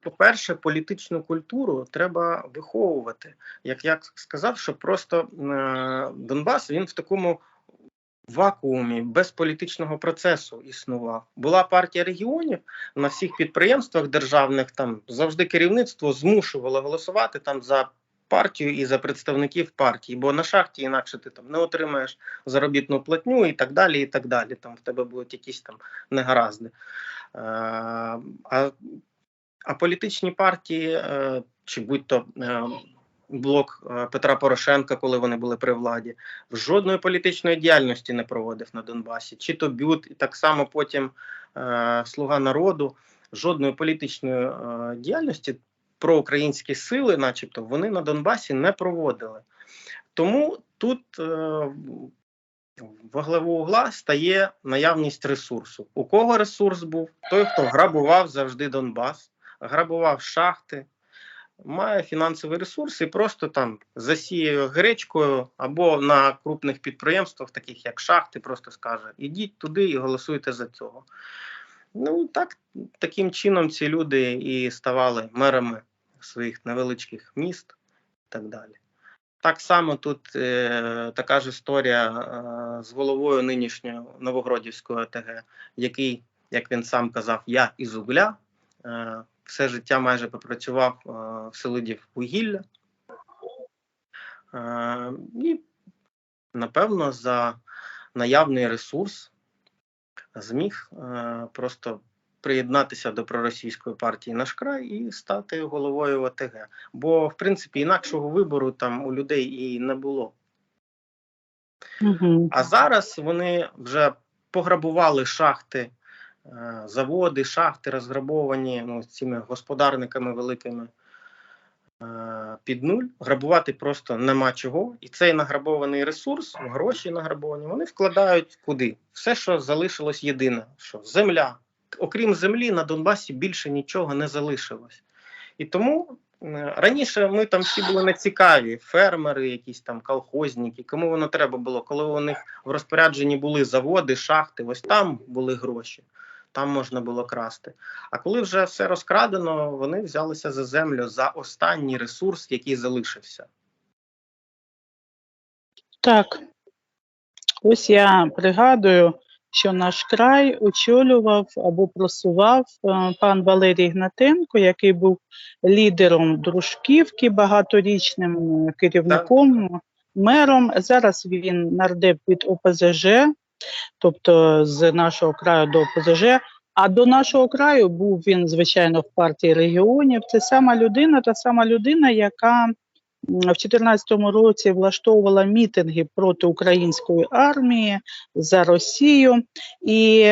по-перше, політичну культуру треба виховувати. Як я сказав, що просто е, Донбас він в такому вакуумі без політичного процесу існував. Була партія регіонів на всіх підприємствах державних. Там завжди керівництво змушувало голосувати там за партію і за представників партії, бо на шахті інакше ти там не отримаєш заробітну платню і так далі. І так далі. Там в тебе будуть якісь там негаразди. Е, а, а політичні партії, е, чи будь-то е, блок е, Петра Порошенка, коли вони були при владі, жодної політичної діяльності не проводив на Донбасі, чи то бют, і так само потім Слуга народу, жодної політичної діяльності проукраїнські сили, начебто, вони на Донбасі не проводили. Тому тут во угла стає наявність ресурсу. У кого ресурс був? Той, хто грабував завжди Донбас, грабував шахти, має фінансовий ресурс і просто там засіє гречкою або на крупних підприємствах, таких як шахти, просто скаже: ідіть туди і голосуйте за цього. Ну так таким чином ці люди і ставали мерами своїх невеличких міст і так далі. Так само тут е, така ж історія е, з головою нинішньої Новогродівської ОТГ, який, як він сам казав, я із угля. Е, все життя майже попрацював е, в Селидів вугілля. Е, і, напевно, за наявний ресурс зміг е, просто приєднатися до проросійської партії наш край і стати головою ОТГ. Бо, в принципі, інакшого вибору там у людей і не було. Угу. А зараз вони вже пограбували шахти, заводи, шахти розграбовані ну, цими господарниками великими е, під нуль. Грабувати просто нема чого. І цей награбований ресурс, гроші награбовані, вони вкладають куди? Все, що залишилось єдине, що земля. Окрім землі, на Донбасі більше нічого не залишилось. І тому е, раніше ми там всі були нецікаві, фермери, якісь там колхозники, кому воно треба було, коли у них в розпорядженні були заводи, шахти, ось там були гроші, там можна було красти. А коли вже все розкрадено, вони взялися за землю за останній ресурс, який залишився. Так. Ось я пригадую, що наш край очолював або просував е, пан Валерій Гнатенко, який був лідером дружківки, багаторічним е, керівником, мером. Зараз він нардеп від ОПЗЖ, тобто з нашого краю до ОПЗЖ. А до нашого краю був він, звичайно, в партії регіонів. Це сама людина, та сама людина, яка в 2014 році влаштовувала мітинги проти української армії за Росію. І,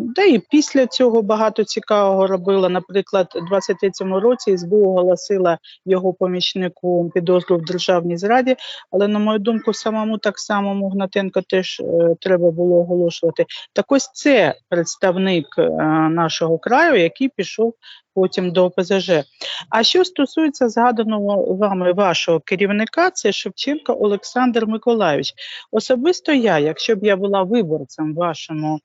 да, і після цього багато цікавого робила. Наприклад, у 23-му році СБУ оголосила його помічнику підозру в державній зраді. Але, на мою думку, самому так самому Гнатенко теж е, треба було оголошувати. Так ось це представник е, нашого краю, який пішов потім до ОПЗЖ. А що стосується згаданого вами вашого керівника, це Шевченко Олександр Миколаївич. Особисто я, якщо б я була виборцем вашому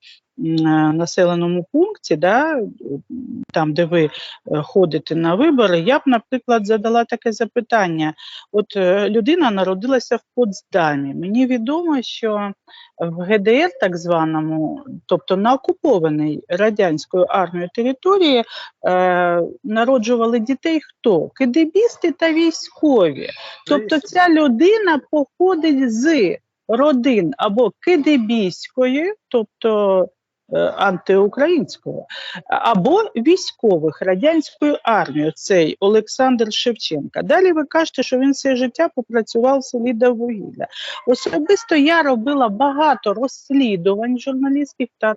населеному пункті, да, там, де ви е, ходите на вибори, я б, наприклад, задала таке запитання. От е, людина народилася в Потсдамі. Мені відомо, що в ГДР, так званому, тобто на окупованій радянською армією території, е, народжували дітей хто? Кидебісти та військові. Тобто ця людина походить з родин або кидебійської, тобто е, антиукраїнського, або військових радянською армією, цей Олександр Шевченка. Далі ви кажете, що він все життя попрацював в селі Довгілля. Особисто я робила багато розслідувань журналістських та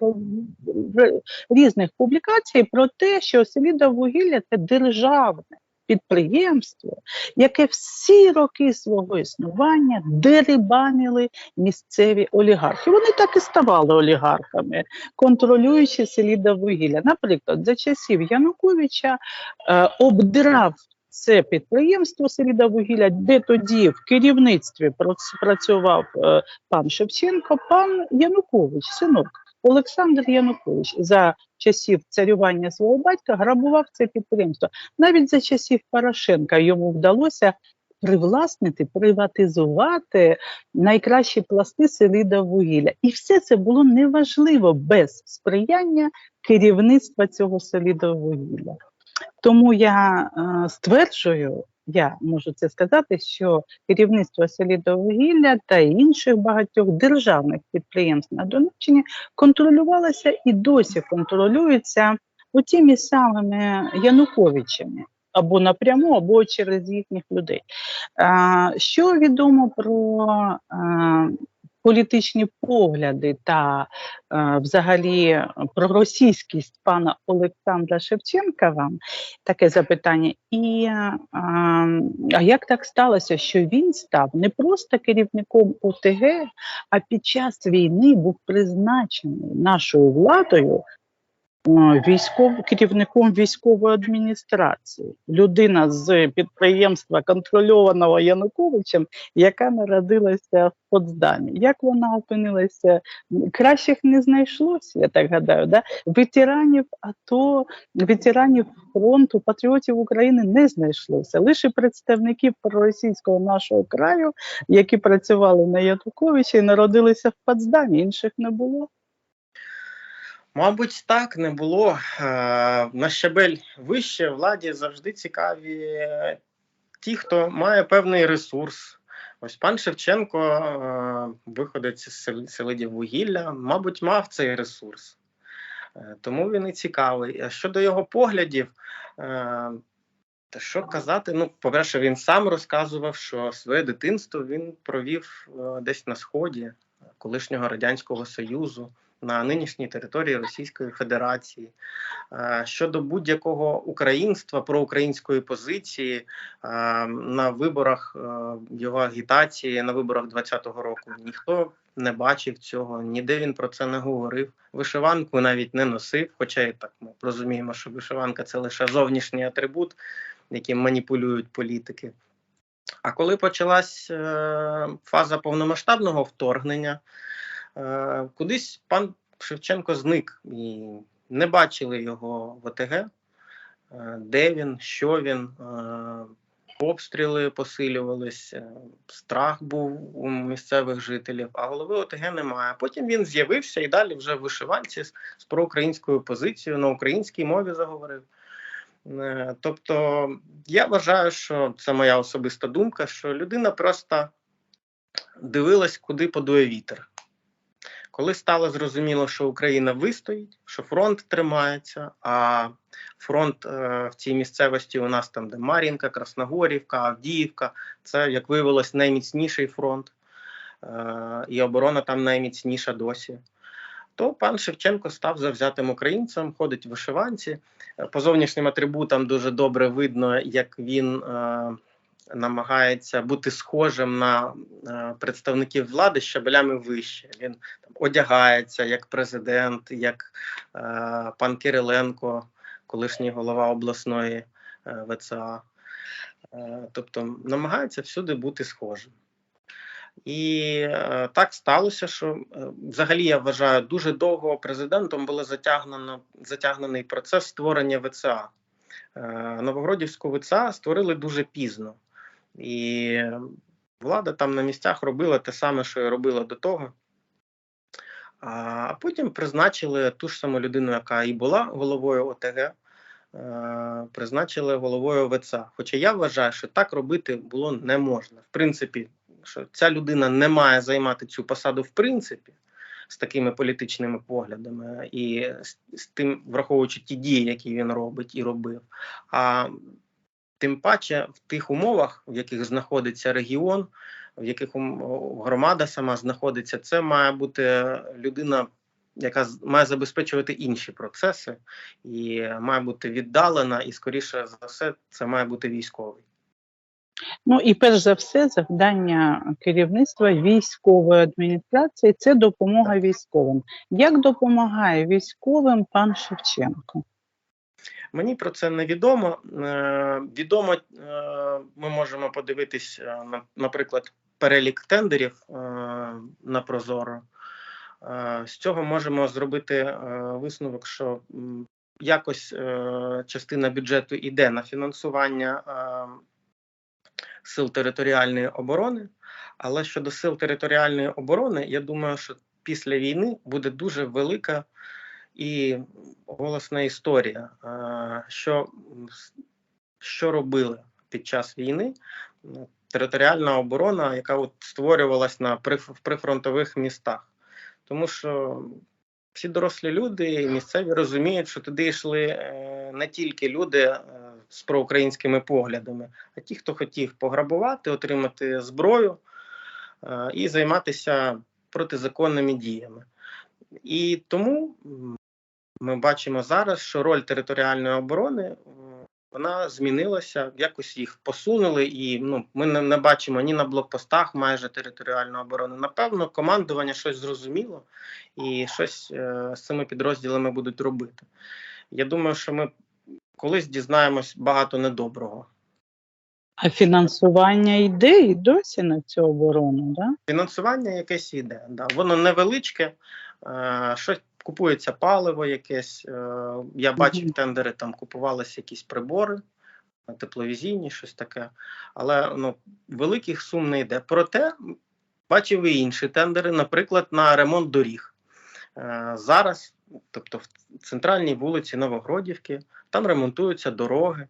різних публікацій про те, що селі Довгілля – це державне підприємство, яке всі роки свого існування дерибанили місцеві олігархи. Вони так і ставали олігархами, контролюючи селі Довгілля. Наприклад, за часів Януковича е, обдрав це підприємство Селіда вугілля, де тоді в керівництві працював е, пан Шевченко, пан Янукович, синок Олександр Янукович за часів царювання свого батька грабував це підприємство. Навіть за часів Порошенка йому вдалося привласнити, приватизувати найкращі пласти селідовугілля. І все це було неважливо без сприяння керівництва цього селідовугілля. Тому я е, стверджую, я можу це сказати, що керівництво селідовугілля та інших багатьох державних підприємств на Донеччині контролювалося і досі контролюється тими самими Януковичами або напряму, або через їхніх людей. Що відомо про політичні погляди та е, взагалі про російськість пана Олександра Шевченка вам таке запитання. І е, а як так сталося, що він став не просто керівником ОТГ, а під час війни був призначений нашою владою військов, керівником військової адміністрації, людина з підприємства, контрольованого Януковичем, яка народилася в Потсдамі. Як вона опинилася? Кращих не знайшлося, я так гадаю. Да? Ветеранів АТО, ветеранів фронту, патріотів України не знайшлося. Лише представників проросійського нашого краю, які працювали на Януковича і народилися в Потсдамі, інших не було. Мабуть, так не було. Е, На щабель вище владі завжди цікаві ті, хто має певний ресурс. Ось пан Шевченко, е, виходець з сел- селидів вугілля, мабуть, мав цей ресурс. Е, Тому він і цікавий. А щодо його поглядів, е, та що казати? Ну, по-перше, він сам розказував, що своє дитинство він провів е, десь на сході колишнього Радянського Союзу на нинішній території Російської Федерації. Е, Щодо будь-якого українства, проукраїнської позиції е, на виборах е, його агітації на виборах 2020 року ніхто не бачив цього, ніде він про це не говорив. Вишиванку навіть не носив, хоча і так ми розуміємо, що вишиванка це лише зовнішній атрибут, яким маніпулюють політики. А коли почалась е, фаза повномасштабного вторгнення, Е, кудись пан Шевченко зник і не бачили його в ОТГ, е, де він, що він. Обстріли посилювалися, страх був у місцевих жителів, а голови ОТГ немає. Потім він з'явився і далі вже в вишиванці з проукраїнською позицією на українській мові заговорив. Е, Тобто, я вважаю, що це моя особиста думка, що людина просто дивилась, куди подує вітер. Коли стало зрозуміло, що Україна вистоїть, що фронт тримається, а фронт е, в цій місцевості у нас там, де Мар'їнка, Красногорівка, Авдіївка, це, як виявилось, найміцніший фронт, е, і оборона там найміцніша досі. То пан Шевченко став завзятим українцем, ходить в вишиванці. Е, По зовнішнім атрибутам дуже добре видно, як він е, намагається бути схожим на е, представників влади щабелями вище. Він там одягається як президент, як е, пан Кириленко, колишній голова обласної е, ВЦА. Е, тобто намагається всюди бути схожим. І е, так сталося, що е, взагалі я вважаю, дуже довго президентом було затягнено затягнений процес створення ВЦА. Е, Новогродівську ВЦА створили дуже пізно, і влада там на місцях робила те саме, що і робила до того. А потім призначили ту ж саму людину, яка і була головою ОТГ, призначили головою ВЦА. Хоча я вважаю, що так робити було не можна. В принципі, що ця людина не має займати цю посаду в принципі з такими політичними поглядами і з, тим, враховуючи ті дії, які він робить і робив. А тим паче в тих умовах, в яких знаходиться регіон, в яких громада сама знаходиться, це має бути людина, яка має забезпечувати інші процеси, і має бути віддалена, і скоріше за все, це має бути військовий. Ну і перш за все, завдання керівництва військової адміністрації це допомога військовим. Як допомагає військовим пан Шевченко? Мені про це не відомо. Е, відомо, е, ми можемо подивитись, е, наприклад, перелік тендерів на Прозоро. З цього можемо зробити висновок, що якось частина бюджету йде на фінансування сил територіальної оборони. Але щодо сил територіальної оборони, я думаю, що після війни буде дуже велика і голосна історія, е, що, що робили під час війни ну, територіальна оборона, яка от створювалась на прифронтових містах. Тому що всі дорослі люди і місцеві розуміють, що туди йшли е, не тільки люди е, з проукраїнськими поглядами, а ті, хто хотів пограбувати, отримати зброю е, і займатися протизаконними діями. І тому ми бачимо зараз, що роль територіальної оборони вона змінилася, якось їх посунули, і ну, ми не, не бачимо ні на блокпостах майже територіальної оборони. Напевно, командування щось зрозуміло і щось е, з цими підрозділами будуть робити. Я думаю, що ми колись дізнаємось багато недоброго. А фінансування йде і досі на цю оборону, да? Фінансування якесь іде. Да. Воно невеличке, е, щось купується паливо якесь. Е, я бачив тендери, там купувалися якісь прибори, тепловізійні, щось таке. Але ну, великих сум не йде. Проте бачив і інші тендери, наприклад, на ремонт доріг. Е, зараз, тобто в центральній вулиці Новогродівки, там ремонтуються дороги.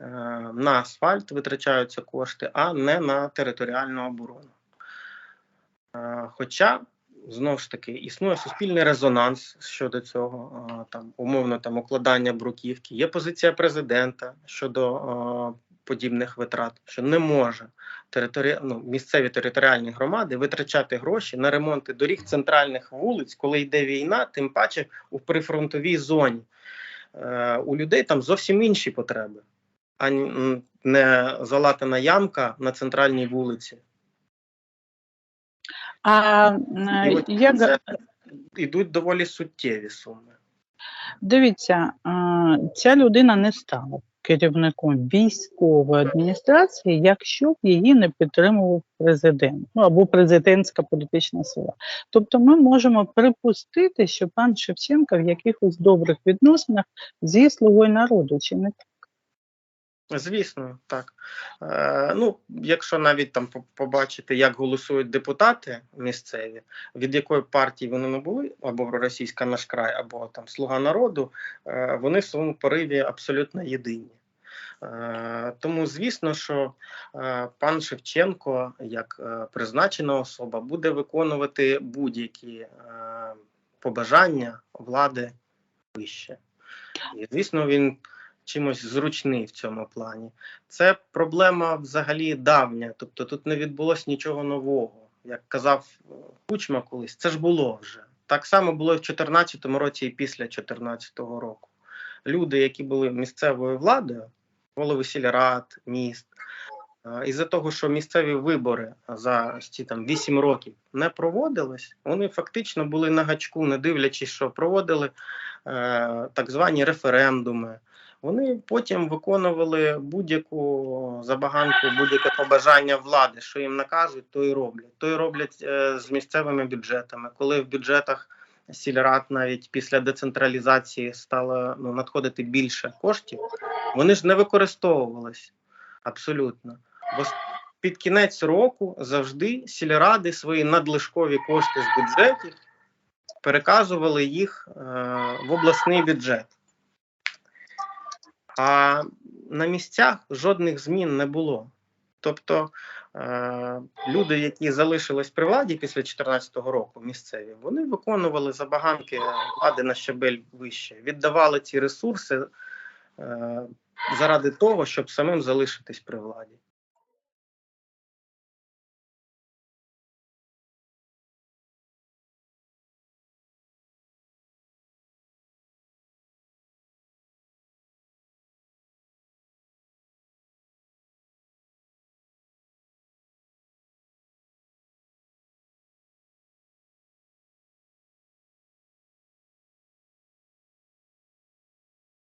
Е, На асфальт витрачаються кошти, а не на територіальну оборону. Е, Хоча, знову ж таки, існує суспільний резонанс щодо цього, е, там, умовно там, укладання бруківки. Є позиція президента щодо подібних витрат, що не може територі... ну, місцеві територіальні громади витрачати гроші на ремонти доріг центральних вулиць, коли йде війна, тим паче у прифронтовій зоні. Е, У людей там зовсім інші потреби, а не залатана ямка на центральній вулиці. А І е, от як це йдуть доволі суттєві суми. дивіться, е, ця людина не стала керівником військової адміністрації, якщо б її не підтримував президент, ну або президентська політична сила. Тобто, ми можемо припустити, що пан Шевченко в якихось добрих відносинах зі слугою народу, чи не так? Звісно, так. Е, ну, якщо навіть там по- побачити, як голосують депутати місцеві, від якої партії вони не були, або російська наш край, або там Слуга народу, е, вони в своєму пориві абсолютно єдині. Е, тому, звісно, що е, пан Шевченко, як е, призначена особа, буде виконувати будь-які побажання влади вище. І, звісно, він чимось зручний в цьому плані. Це проблема взагалі давня, тобто тут не відбулося нічого нового. Як казав Кучма колись, це ж було вже. Так само було і в 2014 році і після 2014 року. Люди, які були місцевою владою, голови сільрад, міст, е, із-за того, що місцеві вибори за ці там 8 років не проводились, вони фактично були на гачку, не дивлячись, що проводили е, так звані референдуми. Вони потім виконували будь-яку забаганку, будь-яке побажання влади, що їм наказують, то і роблять. То і роблять е, з місцевими бюджетами. Коли в бюджетах сільрад навіть після децентралізації стало ну, надходити більше коштів, вони ж не використовувались абсолютно. Бо під кінець року завжди сільради свої надлишкові кошти з бюджетів переказували їх е, в обласний бюджет. А на місцях жодних змін не було. Тобто люди, які залишились при владі після 2014 року, місцеві, вони виконували забаганки влади на щабель вище, віддавали ці ресурси е, заради того, щоб самим залишитись при владі.